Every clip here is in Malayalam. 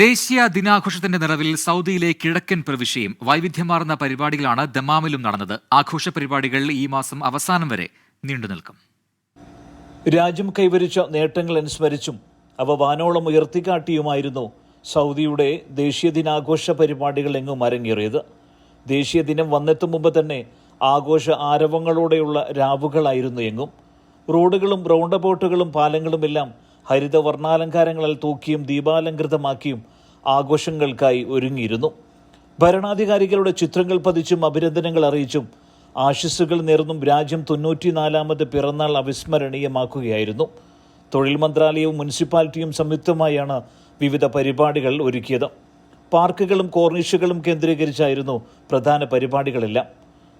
ദേശീയ ദിനാഘോഷത്തിന്റെ നിറവിൽ സൗദിയിലെ കിഴക്കൻ പ്രവിശ്യയും വൈവിധ്യമാർന്ന പരിപാടികളാണ് ദമാമിലും നടന്നത്. ആഘോഷ പരിപാടികൾ ഈ മാസം അവസാനം വരെ നീണ്ടു നിൽക്കും. രാജ്യം കൈവരിച്ച നേട്ടങ്ങൾ അനുസ്മരിച്ചും അവ വാനോളം ഉയർത്തിക്കാട്ടിയുമായിരുന്നു സൗദിയുടെ ദേശീയ ദിനാഘോഷ പരിപാടികൾ എങ്ങും അരങ്ങേറിയത്. ദേശീയ ദിനം വന്നെത്തും മുമ്പ് തന്നെ ആഘോഷ ആരവങ്ങളോടെയുള്ള രാവുകളായിരുന്നു എങ്ങും. റോഡുകളും റൗണ്ട് ബോട്ടുകളും പാലങ്ങളുമെല്ലാം ഹരിത വർണാലങ്കാരങ്ങളാൽ തൂക്കിയും ദീപാലങ്കൃതമാക്കിയും ആഘോഷങ്ങൾക്കായി ഒരുങ്ങിയിരുന്നു. ഭരണാധികാരികളുടെ ചിത്രങ്ങൾ പതിച്ചും അഭിനന്ദനങ്ങൾ അറിയിച്ചും ആശസ്സുകൾ നേർന്നും രാജ്യം തൊണ്ണൂറ്റിനാലാമത് പിറന്നാൾ അവിസ്മരണീയമാക്കുകയായിരുന്നു. തൊഴിൽ മന്ത്രാലയവും മുനിസിപ്പാലിറ്റിയും സംയുക്തമായാണ് വിവിധ പരിപാടികൾ ഒരുക്കിയത്. പാർക്കുകളും കോർണിഷുകളും കേന്ദ്രീകരിച്ചായിരുന്നു പ്രധാന പരിപാടികളെല്ലാം.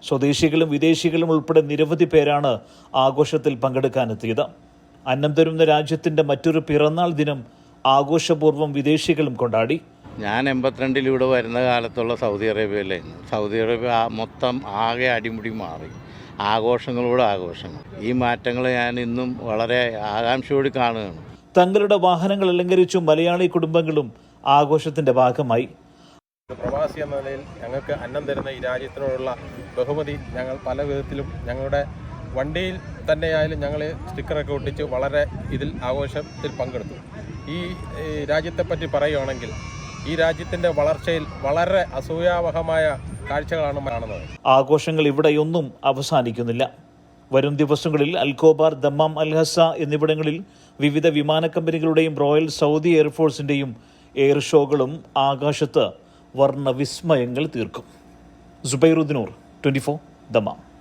സ്വദേശികളും വിദേശികളും ഉൾപ്പെടെ നിരവധി പേരാണ് ആഘോഷത്തിൽ പങ്കെടുക്കാനെത്തിയത്. അന്നം തരുന്ന രാജ്യത്തിന്റെ മറ്റൊരു പിറന്നാൾ ദിനം ആഘോഷപൂർവം വിദേശികളും കൊണ്ടാടി. ഞാൻ എൺപത്തിരണ്ടിൽ ഇവിടെ വരുന്ന കാലത്തുള്ള സൗദി അറേബ്യയിലായിരുന്നു സൗദി അറേബ്യ മൊത്തം ആകെ അടിമുടി മാറി. ആഘോഷങ്ങളോട് ആഘോഷങ്ങൾ. ഈ മാറ്റങ്ങൾ ഞാൻ ഇന്നും വളരെ ആകാംക്ഷയോട് കാണുകയാണ്. തങ്ങളുടെ വാഹനങ്ങൾ അലങ്കരിച്ചും മലയാളി കുടുംബങ്ങളും ആഘോഷത്തിന്റെ ഭാഗമായി. പ്രവാസി എന്ന നിലയിൽ ഞങ്ങൾക്ക് അന്നം തരുന്ന ഈ രാജ്യത്തിനോടുള്ള ബഹുമതി ഞങ്ങൾ പല വിധത്തിലും ഞങ്ങളുടെ വണ്ടിയിൽ തന്നെയായാലും ഞങ്ങൾ സ്റ്റിക്കറൊക്കെ ഒട്ടിച്ച് വളരെ ഇതിൽ ആഘോഷത്തിൽ പങ്കെടുത്തു. ഈ രാജ്യത്തെപ്പറ്റി പറയുകയാണെങ്കിൽ ഈ രാജ്യത്തിന്റെ വളർച്ചയിൽ വളരെ അസൂയാവഹമായ കാഴ്ചകളാണ് കാണുന്നത്. ആഘോഷങ്ങൾ ഇവിടെയൊന്നും അവസാനിക്കുന്നില്ല. വരും ദിവസങ്ങളിൽ അൽകോബാർ ദമ്മാം അൽഹസ എന്നിവിടങ്ങളിൽ വിവിധ വിമാന കമ്പനികളുടെയും റോയൽ സൗദി എയർഫോഴ്സിന്റെയും എയർ ഷോകളും ആകാശത്ത് വർണവിസ്മയങ്ങൾ തീർക്കും. സുബൈറുദ്ദിനൂർ ട്വന്റി ഫോർ ദമ്മാം.